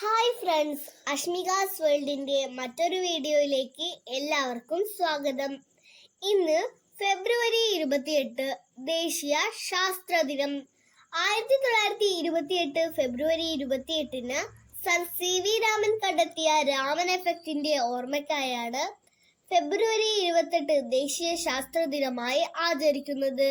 Hi friends അഷ്മികാസ് വേൾഡിന്റെ മറ്റൊരു വീഡിയോയിലേക്ക് എല്ലാവർക്കും സ്വാഗതം. ഇന്ന് ഫെബ്രുവരി ഇരുപത്തിയെട്ട് ദേശീയ ശാസ്ത്ര ദിനം. ആയിരത്തി തൊള്ളായിരത്തി ഇരുപത്തിയെട്ട് ഫെബ്രുവരി ഇരുപത്തിയെട്ടിന് സർ സി വി രാമൻ കണ്ടെത്തിയ രാമൻ എഫക്റ്റിന്റെ ഓർമ്മയ്ക്കായാണ് ഫെബ്രുവരി ഇരുപത്തെട്ട് ദേശീയ ശാസ്ത്ര ദിനമായി ആചരിക്കുന്നത്.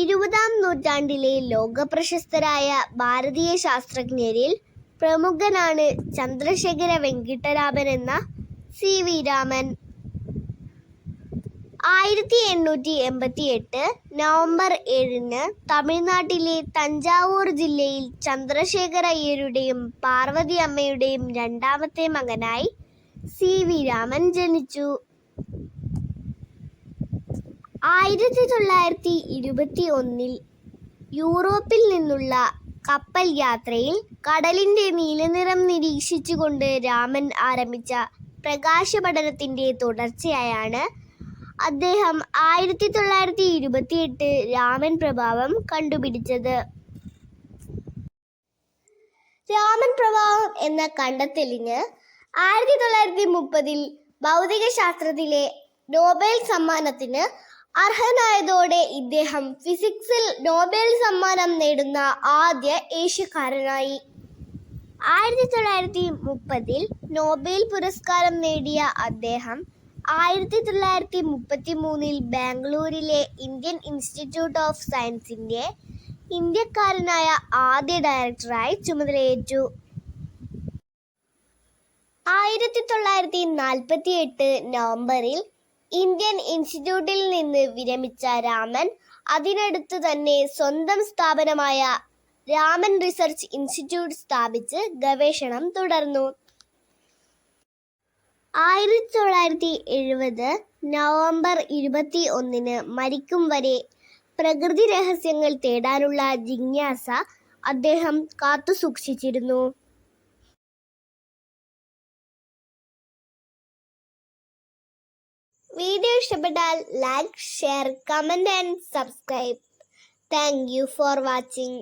ഇരുപതാം നൂറ്റാണ്ടിലെ ലോകപ്രശസ്തരായ ഭാരതീയ ശാസ്ത്രജ്ഞരിൽ പ്രമുഖനാണ് ചന്ദ്രശേഖര വെങ്കിട്ടരാമൻ എന്ന സി വി രാമൻ. ആയിരത്തി എണ്ണൂറ്റി എൺപത്തി എട്ട് നവംബർ ഏഴിന് തമിഴ്നാട്ടിലെ തഞ്ചാവൂർ ജില്ലയിൽ ചന്ദ്രശേഖര അയ്യരുടെയും പാർവതി അമ്മയുടെയും രണ്ടാമത്തെ മകനായി സി വി രാമൻ ജനിച്ചു. ആയിരത്തി തൊള്ളായിരത്തി ഇരുപത്തി ഒന്നിൽ യൂറോപ്പിൽ നിന്നുള്ള കപ്പൽ യാത്രയിൽ കടലിന്റെ നീലനിറം നിരീക്ഷിച്ചുകൊണ്ട് രാമൻ ആരംഭിച്ച പ്രകാശ പഠനത്തിന്റെ തുടർച്ചയായാണ് അദ്ദേഹം ആയിരത്തി തൊള്ളായിരത്തി ഇരുപത്തിയെട്ട് രാമൻ പ്രഭാവം കണ്ടുപിടിച്ചത്. രാമൻ പ്രഭാവം എന്ന കണ്ടെത്തലിന് ആയിരത്തി തൊള്ളായിരത്തി മുപ്പതിൽ ഭൗതിക ശാസ്ത്രത്തിലെ നോബൽ സമ്മാനത്തിന് അർഹനായതോടെ ഇദ്ദേഹം ഫിസിക്സിൽ നോബൽ സമ്മാനം നേടുന്ന ആദ്യ ഏഷ്യക്കാരനായി. ആയിരത്തി തൊള്ളായിരത്തി മുപ്പതിൽ നോബൽ പുരസ്കാരം നേടിയ അദ്ദേഹം ആയിരത്തി തൊള്ളായിരത്തി മുപ്പത്തി മൂന്നിൽ ബാംഗ്ലൂരിലെ ഇന്ത്യൻ ഇൻസ്റ്റിറ്റ്യൂട്ട് ഓഫ് സയൻസിന്റെ ഇന്ത്യക്കാരനായ ആദ്യ ഡയറക്ടറായി ചുമതലയേറ്റു. ആയിരത്തി തൊള്ളായിരത്തി നാൽപ്പത്തി എട്ട് നവംബറിൽ ഇന്ത്യൻ ഇൻസ്റ്റിറ്റ്യൂട്ടിൽ നിന്ന് വിരമിച്ച രാമൻ അതിനടുത്ത് തന്നെ സ്വന്തം സ്ഥാപനമായ രാമൻ റിസർച്ച് ഇൻസ്റ്റിറ്റ്യൂട്ട് സ്ഥാപിച്ച് ഗവേഷണം തുടർന്നു. ആയിരത്തി തൊള്ളായിരത്തി എഴുപത് നവംബർ ഇരുപത്തി ഒന്നിന് മരിക്കും വരെ പ്രകൃതി രഹസ്യങ്ങൾ തേടാനുള്ള ജിജ്ഞാസ അദ്ദേഹം കാത്തു വീഡിയോ ഇഷ്ടപ്പെട്ടാൽ like share comment and subscribe thank you for watching